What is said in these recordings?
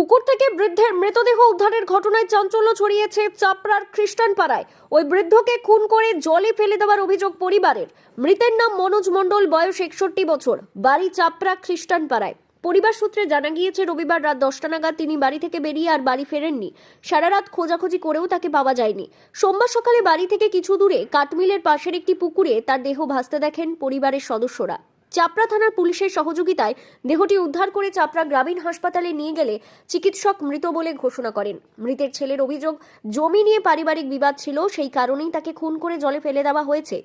পুকুর থেকে বৃদ্ধের মৃতদেহ উদ্ধারের ঘটনায় চাঞ্চল্য ছড়িয়েছে চাপড়ার খ্রিস্টান পাড়ায় ওই বৃদ্ধকে খুন করে জলে ফেলে দেওয়ার অভিযোগ পরিবারের। মৃতের নাম মনোজ মণ্ডল, বয়স একষট্টি বছর, বাড়ি চাপড়া খ্রিস্টান পাড়ায় পরিবার সূত্রে জানা গিয়েছে, রবিবার রাত দশটা নাগাদ তিনি বাড়ি থেকে বেরিয়ে আর বাড়ি ফেরেননি। সারা রাত খোঁজাখুঁজি করেও তাকে পাওয়া যায়নি। সোমবার সকালে বাড়ি থেকে কিছু দূরে কাঠমিলের পাশের একটি পুকুরে তার দেহ ভাসতে দেখেন পরিবারের সদস্যরা। চাপড়া থানার পুলিশের সহযোগিতায় দেহটি উদ্ধার করে চাপড়া গ্রামীণ হাসপাতালে নিয়ে গেলে চিকিৎসক মৃত বলে ঘোষণা করেন। মৃতের ছেলের অভিযোগ, জমি নিয়ে পারিবারিক বিবাদ ছিল, সেই কারণেই তাকে খুন করে জলে ফেলে দেওয়া হয়েছে।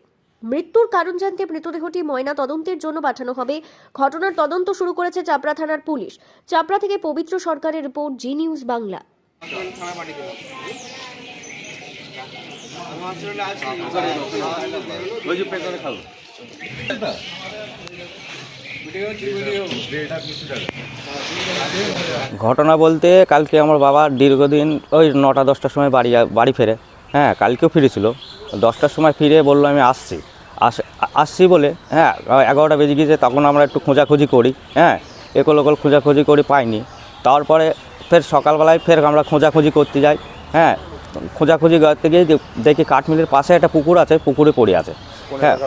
মৃত্যুর কারণ জানতে মৃতদেহটি ময়না তদন্তের জন্য পাঠানো হবে। ঘটনার তদন্ত শুরু করেছে চাপড়া থানার পুলিশ। চাপড়া থেকে পবিত্র সরকারের রিপোর্ট, জি নিউজ বাংলা। ওই যে ঘটনা বলতে কালকে আমার বাবা দীর্ঘদিন ওই নটা দশটার সময় বাড়ি বাড়ি ফেরে। হ্যাঁ কালকেও ফিরেছিল। দশটার সময় ফিরে বলল আমি আসছি। আস আসছি বলে হ্যাঁ এগারোটা বেজে গিয়েছে তখন আমরা একটু খোঁজাখুঁজি করি। হ্যাঁ একল একল খোঁজাখুঁজি করি পাইনি। তারপরে ফের সকালবেলায় ফের আমরা খোঁজাখুঁজি করতে যাই। হ্যাঁ খোঁজাখুঁজি করতে গিয়ে দেখি কাঠমিলের পাশে একটা পুকুর আছে পুকুরে পড়ে আছে। হ্যাঁ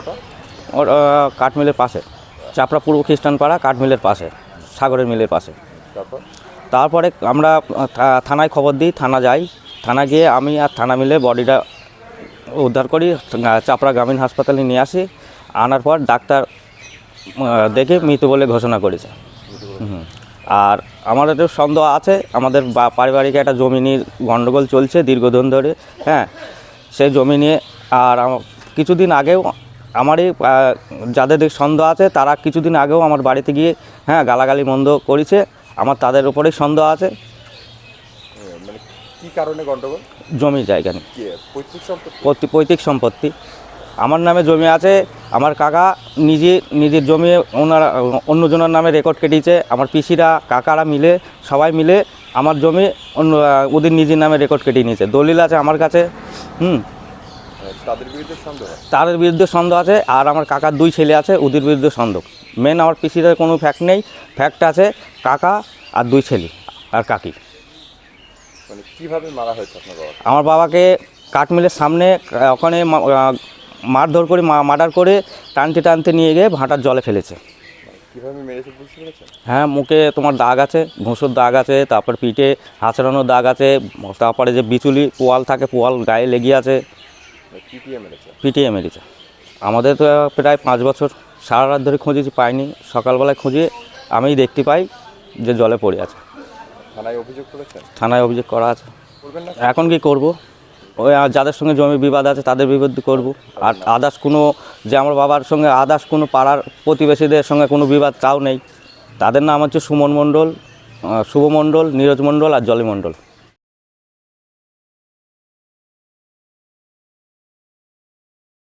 ওর কাঠমিলের পাশে। চাপড়া পূর্ব খ্রিস্টান পাড়া কাঠমিলের পাশে সাগরের মিলের পাশে। তারপরে? আমরা থানায় খবর দিই থানা যাই। থানা গিয়ে আমি আর থানা মিলে বডিটা উদ্ধার করি চাপড়া গ্রামীণ হাসপাতালে নিয়ে আসি। আনার পর ডাক্তার দেখে মৃত বলে ঘোষণা করেছে। আর আমাদের একটু সন্দেহ আছে আমাদের বা- পারিবারিক একটা জমি নিয়ে গণ্ডগোল চলছে দীর্ঘদিন ধরে হ্যাঁ। সেই জমি নিয়ে আর কিছুদিন আগেও আমারই যাদের সন্দেহ আছে তারা কিছুদিন আগেও আমার বাড়িতে গিয়ে হ্যাঁ গালাগালি মন্দ করেছে আমার তাদের উপরেই সন্দেহ আছে। মানে কি কারণে গন্ডগোল? জমি জায়গা কি? পৈতৃক সম্পত্তি? আমার নামে জমি আছে আমার কাকা নিজে নিজের জমি ওনারা অন্যজনের নামে রেকর্ড কেটেছে আমার পিসিরা কাকারা মিলে সবাই মিলে আমার জমি অন্য ওদের নিজের নামে রেকর্ড কেটে নিয়েছে। দলিল আছে আমার কাছে হুম। তাদের বিরুদ্ধে সন্দেহ তাদের বিরুদ্ধে সন্দেহ আছে আর আমার কাকার দুই ছেলে আছে ওদের বিরুদ্ধে সন্দেহ। মেন আমার পিসিদের কোনো ফ্যাক্ট নেই ফ্যাক্ট আছে কাকা আর দুই ছেলে আর কাকি। মানে কীভাবে মারা হয়েছে আপনার বাবা? আমার বাবাকে কাঠমিলের সামনে ওখানে মারধর করে মার্ডার করে টানতে টানতে নিয়ে গিয়ে ভাঁটার জলে ফেলেছে। কীভাবে মেরেছে বুঝতে পেরেছেন? হ্যাঁ মুখে তোমার দাগ আছে ঘুষোর দাগ আছে তারপর পিঠে হাঁচড়ানোর দাগ আছে তারপরে যে বিচুলি পোয়াল থাকে পোয়াল গায়ে লেগে আছে পিটিএ মেরেছে পিটিয়ে মেরেছে আমাদের তো প্রায় পাঁচ বছর সারা রাত ধরে খুঁজেছি পাইনি। সকালবেলায় খুঁজে আমিই দেখতে পাই যে জলে পড়ে আছে। থানায় অভিযোগ করেছেন? থানায় অভিযোগ করা আছে। এখন কি করব? ওই আর যাদের সঙ্গে জমি বিবাদ আছে তাদের বিরুদ্ধে করব। আর আদার্স কোনো যে আমার বাবার সঙ্গে আদার্স কোনো পাড়ার প্রতিবেশীদের সঙ্গে কোনো বিবাদ তাও নেই। তাদের নাম হচ্ছে সুমন মণ্ডল শুভ মণ্ডল নীরজ মণ্ডল আর জলি মণ্ডল।